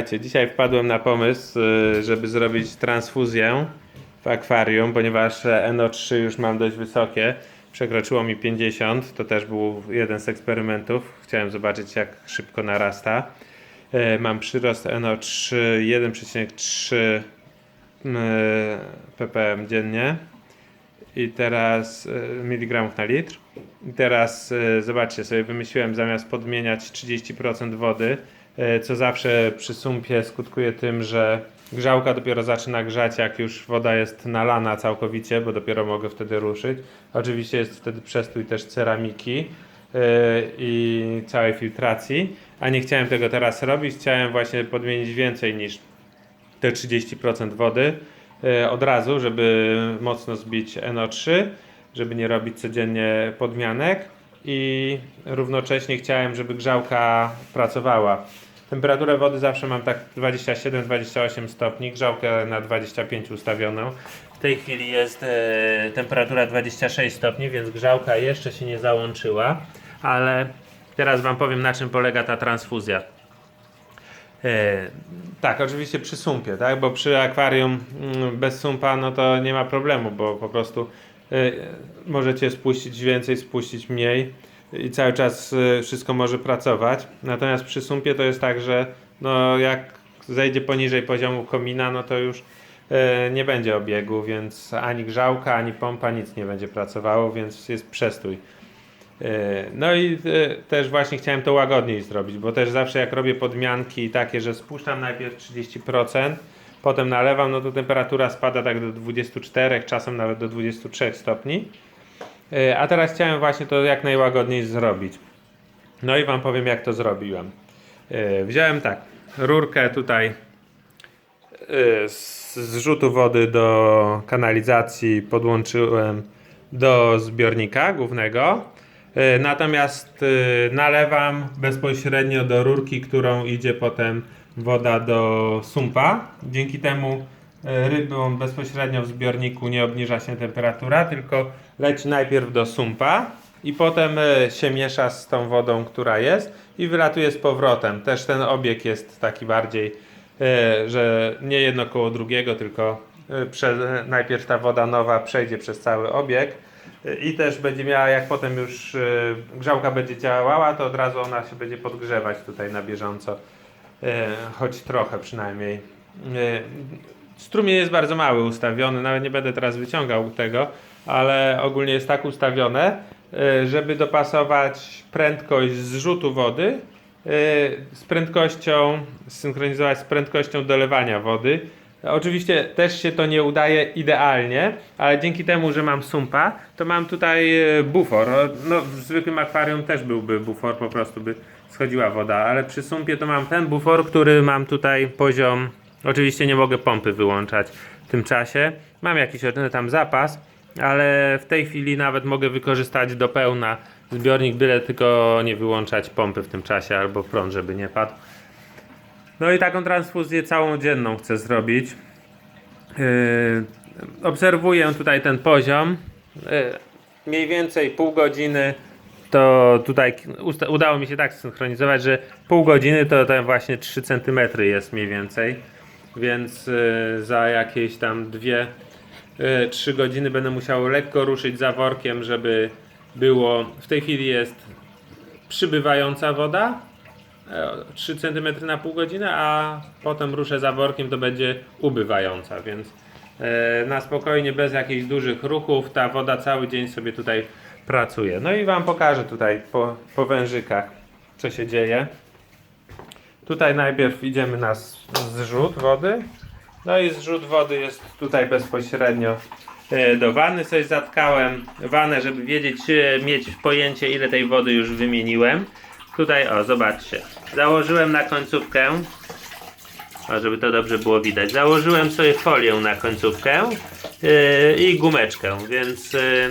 Słuchajcie, dzisiaj wpadłem na pomysł, y, żeby zrobić transfuzję w akwarium, ponieważ e, NO3 już mam dość wysokie. Przekroczyło mi 50, to też był jeden z eksperymentów. Chciałem zobaczyć, jak szybko narasta. E, Mam przyrost NO3 1,3 mm, ppm dziennie i teraz miligramów na litr. I teraz zobaczcie sobie, wymyśliłem zamiast podmieniać 30% wody, co zawsze przy sumpie skutkuje tym, że grzałka dopiero zaczyna grzać, jak już woda jest nalana całkowicie, bo dopiero mogę wtedy ruszyć. Oczywiście jest wtedy przestój też ceramiki e, i całej filtracji, a nie chciałem tego teraz robić, chciałem właśnie podmienić więcej niż te 30% wody e, od razu, żeby mocno zbić NO3, żeby nie robić codziennie podmianek i równocześnie chciałem, żeby grzałka pracowała. Temperaturę wody zawsze mam tak 27-28 stopni, grzałkę na 25 ustawioną. W tej chwili jest e, temperatura 26 stopni, więc grzałka jeszcze się nie załączyła, ale teraz Wam powiem na czym polega ta transfuzja. E, tak, oczywiście przy sumpie, tak? Bo przy akwarium mm, bez sumpa no to nie ma problemu, bo po prostu e, możecie spuścić więcej, spuścić mniej i cały czas e, wszystko może pracować. Natomiast przy sumpie to jest tak, że no jak zejdzie poniżej poziomu komina, no to już e, nie będzie obiegu, więc ani grzałka, ani pompa, nic nie będzie pracowało, więc jest przestój. E, No i też właśnie chciałem to łagodniej zrobić, bo też zawsze jak robię podmianki takie, że spuszczam najpierw 30%, potem nalewam, no to temperatura spada tak do 24, czasem nawet do 23 stopni. E, A teraz chciałem właśnie to jak najłagodniej zrobić. No i Wam powiem jak to zrobiłem. E, Wziąłem tak, rurkę tutaj e, z zrzutu wody do kanalizacji podłączyłem do zbiornika głównego. Natomiast nalewam bezpośrednio do rurki, którą idzie potem woda do sumpa. Dzięki temu rybom bezpośrednio w zbiorniku nie obniża się temperatura, tylko leci najpierw do sumpa i potem e, się miesza z tą wodą, która jest i wylatuje z powrotem. Też ten obieg jest taki bardziej, e, że nie jedno koło drugiego, tylko e, najpierw ta woda nowa przejdzie przez cały obieg e, i też będzie miała, jak potem już e, grzałka będzie działała, to od razu ona się będzie podgrzewać tutaj na bieżąco, e, choć trochę przynajmniej. Strumień jest bardzo mały ustawiony, nawet nie będę teraz wyciągał tego, ale ogólnie jest tak ustawione, e, żeby dopasować prędkość zrzutu wody e, z prędkością, synchronizować z prędkością dolewania wody. Oczywiście też się to nie udaje idealnie, ale dzięki temu, że mam sumpa, to mam tutaj e, bufor. No, w zwykłym akwarium też byłby bufor, po prostu by schodziła woda, ale przy sumpie to mam ten bufor, który mam tutaj poziom. Oczywiście nie mogę pompy wyłączać w tym czasie. Mam jakiś tam zapas, ale w tej chwili nawet mogę wykorzystać do pełna zbiornik, byle tylko nie wyłączać pompy w tym czasie albo prąd, żeby nie padł. No i taką transfuzję całą dzienną chcę zrobić. Yy, obserwuję tutaj ten poziom. Yy, mniej więcej pół godziny to tutaj udało mi się tak synchronizować, że pół godziny to tam właśnie 3 cm jest mniej więcej. Więc yy, za jakieś tam dwie, yy, 3 godziny będę musiał lekko ruszyć zaworkiem, żeby było. W tej chwili jest przybywająca woda, e, 3 cm na pół godziny, a potem ruszę zaworkiem, to będzie ubywająca, więc e, na spokojnie, bez jakichś dużych ruchów, ta woda cały dzień sobie tutaj pracuje. No i Wam pokażę tutaj po, po wężykach, co się dzieje. Tutaj najpierw idziemy na zrzut wody. No i zrzut wody jest tutaj bezpośrednio e, do wanny. Coś zatkałem wanę, żeby wiedzieć, e, mieć pojęcie ile tej wody już wymieniłem. Tutaj, o, zobaczcie. Założyłem na końcówkę, o, żeby to dobrze było widać. Założyłem sobie folię na końcówkę e, i gumeczkę, więc e,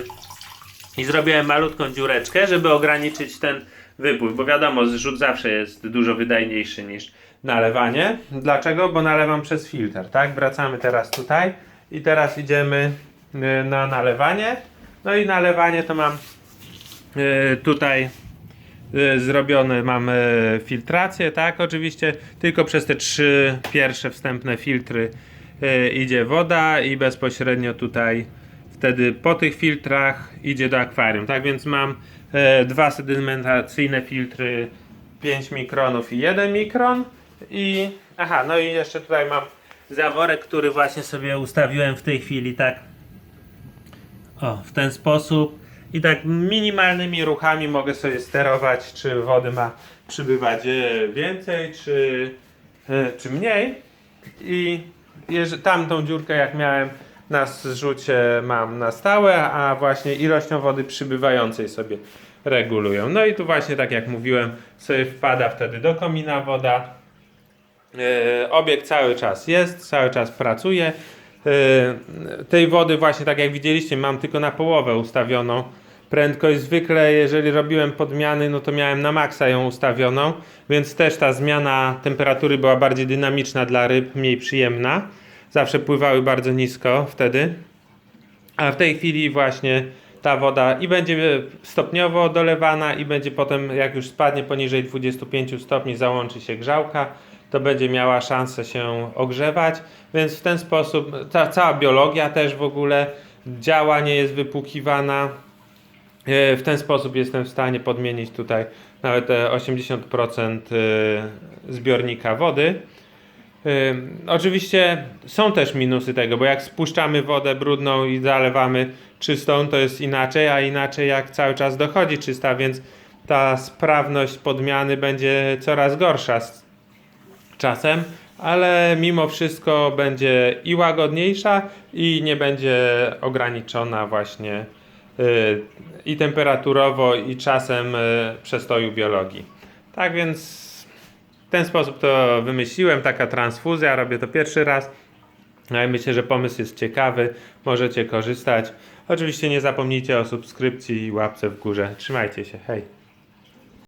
i zrobiłem malutką dziureczkę, żeby ograniczyć ten wypływ, bo wiadomo, zrzut zawsze jest dużo wydajniejszy niż nalewanie. Dlaczego? Bo nalewam przez filtr, tak? Wracamy teraz tutaj i teraz idziemy y, na nalewanie. No i nalewanie to mam y, tutaj y, zrobione mam filtrację, tak? Oczywiście tylko przez te trzy pierwsze wstępne filtry idzie woda i bezpośrednio tutaj wtedy po tych filtrach idzie do akwarium, tak? Więc mam dwa sedymentacyjne filtry 5 mikronów i 1 mikron. I aha, no i jeszcze tutaj mam zaworek, który właśnie sobie ustawiłem w tej chwili tak? O, w ten sposób. I tak minimalnymi ruchami mogę sobie sterować, czy wody ma przybywać e, więcej, czy, e, czy mniej. I jeż- tamtą dziurkę jak miałem na zrzucie mam na stałe, a właśnie ilością wody przybywającej sobie regulują. No i tu właśnie tak jak mówiłem, sobie wpada wtedy do komina woda. E, Obiekt cały czas jest, cały czas pracuje. E, Tej wody właśnie tak jak widzieliście mam tylko na połowę ustawioną prędkość. Zwykle jeżeli robiłem podmiany no to miałem na maksa ją ustawioną, więc też ta zmiana temperatury była bardziej dynamiczna dla ryb, mniej przyjemna. Zawsze pływały bardzo nisko wtedy. A w tej chwili właśnie ta woda i będzie stopniowo dolewana i będzie potem, jak już spadnie poniżej 25 stopni, załączy się grzałka, to będzie miała szansę się ogrzewać, więc w ten sposób ta cała biologia też w ogóle działa, nie jest wypłukiwana. E, W ten sposób jestem w stanie podmienić tutaj nawet te 80% e, zbiornika wody. Oczywiście są też minusy tego, bo jak spuszczamy wodę brudną i zalewamy czystą, to jest inaczej, a inaczej jak cały czas dochodzi czysta, więc ta sprawność podmiany będzie coraz gorsza z czasem, ale mimo wszystko będzie i łagodniejsza i nie będzie ograniczona właśnie y, i temperaturowo i czasem y, przestoju biologii. Tak więc ten sposób to wymyśliłem, taka transfuzja, robię to pierwszy raz. No i myślę, że pomysł jest ciekawy, możecie korzystać. Oczywiście nie zapomnijcie o subskrypcji i łapce w górze. Trzymajcie się, hej!